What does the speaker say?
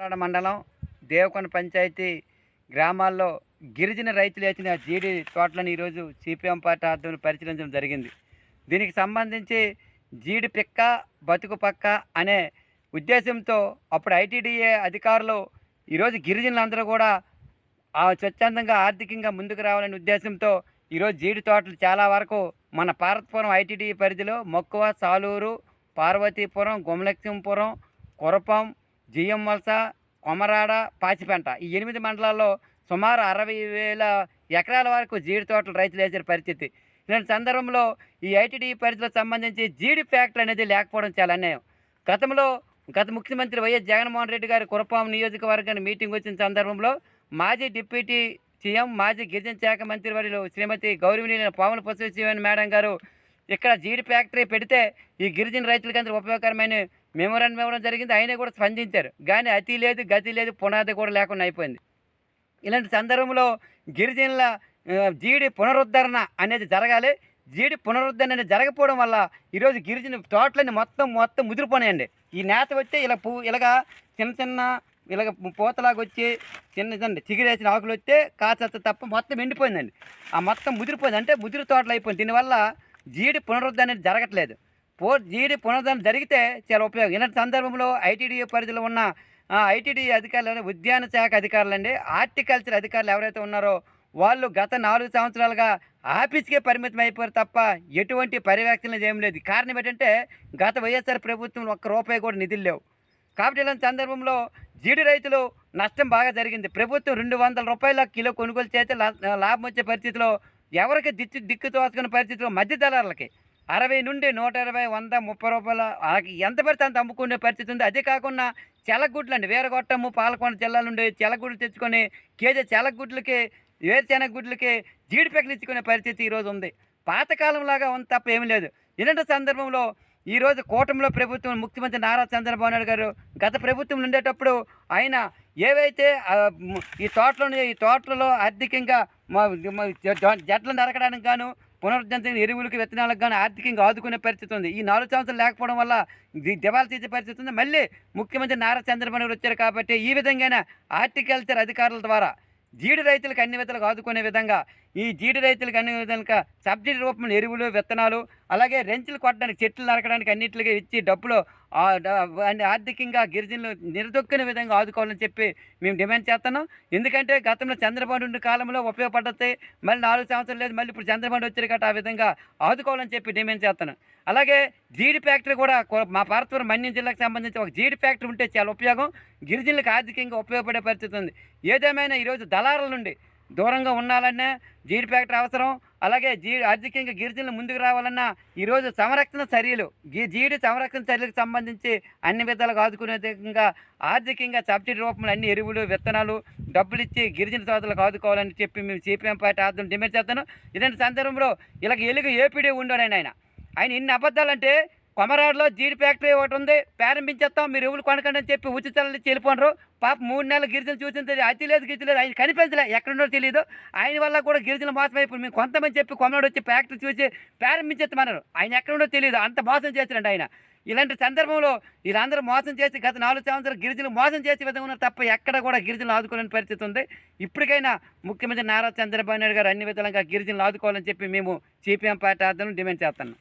కాకినాడ మండలం దేవకొండ పంచాయతీ గ్రామాల్లో గిరిజన రైతులు వేసిన జీడి తోటలను ఈరోజు సిపిఎం పార్టీ ఆధ్వర్యంలో పరిశీలించడం జరిగింది. దీనికి సంబంధించి జీడి పిక్క బతుకు పక్క అనే ఉద్దేశంతో అప్పుడు ఐటీడీఏ అధికారులు ఈరోజు గిరిజనులందరూ కూడా ఆ స్వచ్ఛందంగా ఆర్థికంగా ముందుకు రావాలనే ఉద్దేశంతో ఈరోజు జీడి తోటలు చాలా వరకు మన భారతపురం ఐటీడీ పరిధిలో మక్కువ సాలూరు పార్వతీపురం గుమలక్ష్మీపురం కురపం జిఎం వలస కొమరాడ పాచిపెంట ఈ ఎనిమిది మండలాల్లో సుమారు అరవై వేల ఎకరాల వరకు జీడి తోటలు రైతులు వేసిన పరిస్థితి. ఇలాంటి సందర్భంలో ఈ ఐటీడీ పరిధిలో సంబంధించి జీడి ఫ్యాక్టరీ అనేది లేకపోవడం చాలా అన్యాయం. గతంలో గత ముఖ్యమంత్రి వైఎస్ జగన్మోహన్ రెడ్డి గారి కురపాం నియోజకవర్గాన్ని మీటింగ్ వచ్చిన సందర్భంలో మాజీ డిప్యూటీ సీఎం మాజీ గిరిజన శాఖ మంత్రి వర్యులు శ్రీమతి గౌరవనీయులైన పాముల పశుశివన్ మేడం గారు ఇక్కడ జీడి ఫ్యాక్టరీ పెడితే ఈ గిరిజన రైతులకి అందరూ ఉపయోగకరమైన మెమోరాండం ఇవ్వడం జరిగింది. ఆయన కూడా స్పందించారు. కానీ అతి లేదు గతి లేదు పునాది కూడా లేకుండా అయిపోయింది. ఇలాంటి సందర్భంలో గిరిజనుల జీడి పునరుద్ధరణ అనేది జరగాలి. జీడి పునరుద్ధరణ అనేది జరగకపోవడం వల్ల ఈరోజు గిరిజన తోటలన్నీ మొత్తం మొత్తం ముదిరిపోయాయండి ఈ నేత వచ్చి ఇలా పూ ఇలాగా చిన్న చిన్న ఇలాగ పూతలాగా వచ్చి చిన్న చిన్న చిగిరేసిన ఆకులు వస్తే కాచత్త తప్ప మొత్తం ఎండిపోయిందండి. ఆ మొత్తం ముదిరిపోయింది. అంటే ముదిరి తోటలు అయిపోయింది. దీనివల్ల జీడి పునరుద్ధరణ అనేది జరగట్లేదు. పో జీడి పునరుద్ధరణ జరిగితే చాలా ఉపయోగం. ఇలాంటి సందర్భంలో ఐటీడీఏ పరిధిలో ఉన్న ఐటీడీ అధికారులు ఉద్యాన శాఖ అధికారులండి హార్టికల్చర్ అధికారులు ఎవరైతే ఉన్నారో వాళ్ళు గత నాలుగు సంవత్సరాలుగా ఆఫీస్కే పరిమితం అయిపోయారు తప్ప ఎటువంటి పర్యవేక్షణ ఏం లేదు. కారణం ఏంటంటే గత వైఎస్ఆర్ ప్రభుత్వం ఒక్క రూపాయి కూడా నిధులు లేవు. కాబట్టి ఇలాంటి సందర్భంలో జీడి రైతులు నష్టం బాగా జరిగింది. ప్రభుత్వం రెండు వందల రూపాయల కిలో కొనుగోలు చేస్తే లాభం వచ్చే పరిస్థితిలో ఎవరికి దిక్కు దిక్కు తోచుకున్న పరిస్థితిలో మధ్య దళారులకి అరవై నుండి నూట ఇరవై వంద ముప్పై రూపాయల ఆకి ఎంత పడితే అంత అమ్ముకునే పరిస్థితి ఉంది. అదే కాకుండా చెలగుడ్లు అండి. వీరగొట్టము పాలకొండ జిల్లా నుండి చెలగుడ్లు తెచ్చుకొని కేజీ చెలగుడ్లకి వేరుశెనగ గుడ్లకి జీడిపెక్కలు ఇచ్చుకునే పరిస్థితి ఈరోజు ఉంది. పాతకాలంలాగా ఉంది తప్ప ఏమీ లేదు. ఇలాంటి సందర్భంలో ఈరోజు కూటమిలో ప్రభుత్వం ముఖ్యమంత్రి నారా చంద్రబాబు నాయుడు గారు గత ప్రభుత్వం ఉండేటప్పుడు ఆయన ఏవైతే ఈ తోటలో ఈ తోటలలో ఆర్థికంగా జట్లను జట్లు నరకడానికి గాను పునరుద్ధరణ ఎరువులకు విత్తనాలకు కానీ ఆర్థికంగా ఆదుకునే పరిస్థితి ఉంది. ఈ నాలుగు సంవత్సరాలు లేకపోవడం వల్ల ది- తీసే పరిస్థితి ఉంది. మళ్ళీ ముఖ్యమంత్రి నారా చంద్రబాబు వచ్చారు కాబట్టి ఈ విధంగా హార్టికల్చర్ అధికారుల ద్వారా జీడి రైతులకు అన్ని విధాలుగా ఆదుకునే విధంగా ఈ జీడి రైతులకు అన్ని విధంగా సబ్సిడీ రూపంలో ఎరువులు విత్తనాలు అలాగే రెంచులు కొట్టడానికి చెట్లు నరకడానికి అన్నింటికి ఇచ్చి డబ్బులు ఆర్థికంగా గిరిజనులు నిరదొక్కని విధంగా ఆదుకోవాలని చెప్పి మేము డిమాండ్ చేస్తున్నాం. ఎందుకంటే గతంలో చంద్రబాబు నాయుడు కాలంలో ఉపయోగపడతాయి మళ్ళీ నాలుగు సంవత్సరాలు లేదు మళ్ళీ ఇప్పుడు చంద్రబాబు వచ్చారు కాబట్టి ఆ విధంగా ఆదుకోవాలని చెప్పి డిమాండ్ చేస్తున్నాం. అలాగే జీడి ఫ్యాక్టరీ కూడా మా పార్వతీపురం మన్యం జిల్లాకు సంబంధించి ఒక జీడి ఫ్యాక్టరీ ఉంటే చాలా ఉపయోగం. గిరిజనులకు ఆర్థికంగా ఉపయోగపడే పరిస్థితి ఉంది. ఏదేమైనా ఈరోజు దళారుల నుండి దూరంగా ఉండాలన్నా జీడి ఫ్యాక్టరీ అవసరం. అలాగే జీ ఆర్థికంగా గిరిజనులు ముందుకు రావాలన్నా ఈరోజు సంరక్షణ చర్యలు గీ జీడి సంరక్షణ చర్యలకు సంబంధించి అన్ని విధాలుగా ఆదుకునే విధంగా ఆర్థికంగా సబ్సిడీ రూపంలో అన్ని ఎరువులు విత్తనాలు డబ్బులు ఇచ్చి గిరిజన సోదరులకు ఆదుకోవాలని చెప్పి మేము సిపిఎం పార్టీ ఆర్థం డిమాండ్ చేస్తాను ఇలాంటి సందర్భంలో ఇలాగ ఎలుగు ఏపీడీ ఉండాడు ఆయన. ఆయన ఇన్ని అబద్ధాలంటే కొమరాడులో జీడి ఫ్యాక్టరీ ఒకటి ఉంది. ప్రారంభించేస్తాం. మీరు ఎవరు కొనకండి అని చెప్పి ఉచితాలని ఇచ్చి పాప మూడు నెలలు గిరిజనులు చూసింది. అతి లేదు గిరిజన లేదు. ఆయన కనిపించలే. ఎక్కడుండో తెలియదు ఆయన వల్ల కూడా గిరిజన మోసం అయిపోయి మేము కొంతమంది చెప్పి కొమరాడు వచ్చి ఫ్యాక్టరీ చూసి ప్రారంభించేస్తామన్నారు. ఆయన ఎక్కడుండో తెలియదు అంత మోసం చేసినండి ఆయన. ఇలాంటి సందర్భంలో వీళ్ళందరూ మోసం చేసి గత నాలుగు సంవత్సరాలు గిరిజనులు మోసం చేసే విధంగా ఉన్నారు తప్ప ఎక్కడ కూడా గిరిజనులు ఆదుకోలేని పరిస్థితి ఉంది. ఇప్పటికైనా ముఖ్యమంత్రి నారా చంద్రబాబు నాయుడు గారు అన్ని విధాలుగా గిరిజనులు ఆదుకోవాలని చెప్పి మేము సిపిఎం పార్టీ ఆధ్వర్యంలో డిమాండ్ చేస్తున్నాం.